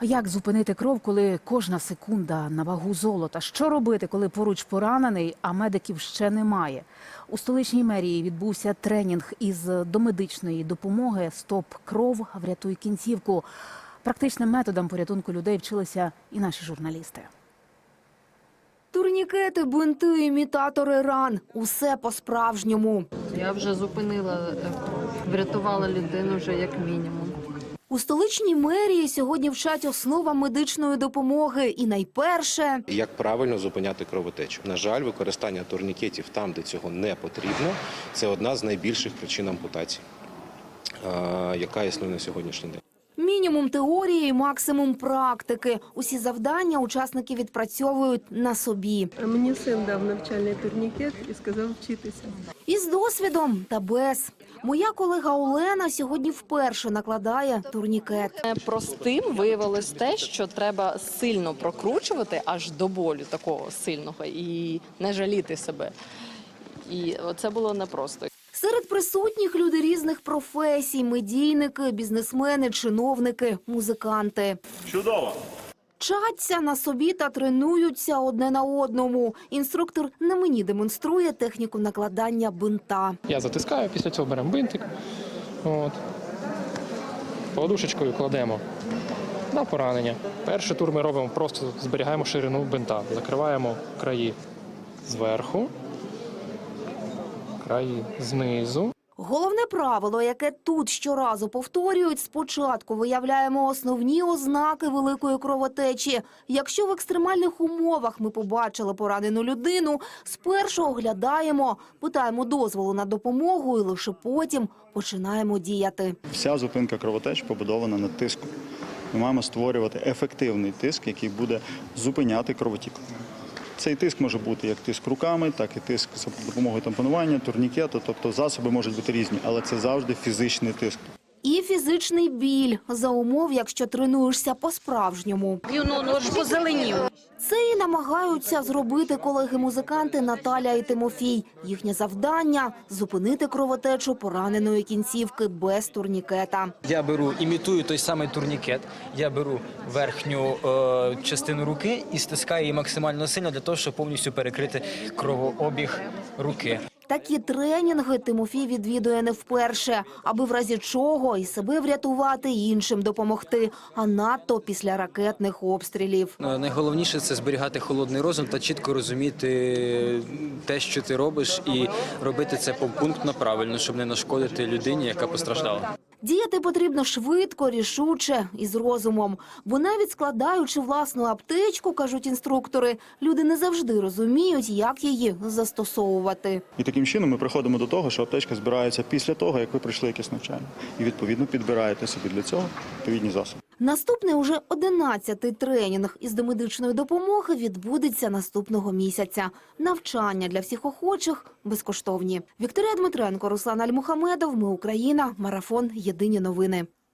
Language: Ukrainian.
Як зупинити кров, коли кожна секунда на вагу золота? Що робити, коли поруч поранений, а медиків ще немає? У столичній мерії відбувся тренінг із домедичної допомоги Стоп кров, врятуй кінцівку. Практичним методам порятунку людей вчилися і наші журналісти. Турнікети, бинти, імітатори ран – усе по-справжньому. Я вже зупинила, врятувала людину вже як мінімум. У столичній мерії сьогодні вчать основам медичної допомоги. І найперше Як правильно зупиняти кровотечу? На жаль, використання турнікетів там, де цього не потрібно, це одна з найбільших причин ампутацій, е, яка існує на сьогоднішній день. Мінімум теорії, максимум практики. Усі завдання учасники відпрацьовують на собі. Мені син дав навчальний турнікет і сказав вчитися. Із досвідом та без. Моя колега Олена сьогодні вперше накладає турнікет. Простим виявилось те, що треба сильно прокручувати аж до болю такого сильного і не жаліти себе. І це було непросто. Серед присутніх люди різних професій: медійники, бізнесмени, чиновники, музиканти. Чудово! Вчаться на собі та тренуються одне на одному. Інструктор на мені демонструє техніку накладання бинта. Я затискаю, після цього беремо бинтик. От. Подушечкою кладемо на поранення. Перший тур ми робимо просто зберігаємо ширину бинта, закриваємо краї зверху, краї знизу. Головне правило, яке тут щоразу повторюють, спочатку виявляємо основні ознаки великої кровотечі. Якщо в екстремальних умовах ми побачили поранену людину, спершу оглядаємо, питаємо дозволу на допомогу і лише потім починаємо діяти. Вся зупинка кровотеч побудована на тиску. Ми маємо створювати ефективний тиск, який буде зупиняти кровотік. Цей тиск може бути як тиск руками, так і тиск за допомогою тампонування, турнікету, тобто засоби можуть бути різні, але це завжди фізичний тиск. І фізичний біль за умов, якщо тренуєшся по-справжньому. Це і намагаються зробити колеги-музиканти Наталя і Тимофій. Їхнє завдання зупинити кровотечу пораненої кінцівки без турнікета. Я беру, імітую той самий турнікет. Я беру верхню е, частину руки і стискаю її максимально сильно для того, щоб повністю перекрити кровообіг руки. Такі тренінги Тимофій відвідує не вперше, аби в разі чого і себе врятувати, і іншим допомогти, а надто після ракетних обстрілів. Е, Найголовніше це зберігати холодний розум та чітко розуміти те, що ти робиш, і робити це попунктно правильно, щоб не нашкодити людині, яка постраждала. Діяти потрібно швидко, рішуче і з розумом. Бо навіть складаючи власну аптечку, кажуть інструктори, люди не завжди розуміють, як її застосовувати. І таким чином ми приходимо до того, що аптечка збирається після того, як ви пройшли якесь навчання. І відповідно підбираєте собі для цього відповідні засоби. Наступний уже 11-й тренінг із домедичної допомоги відбудеться наступного місяця. Навчання для всіх охочих безкоштовні. Вікторія Дмитренко, Руслан Альмухамедов. Ми Україна. Марафон. Єдині новини.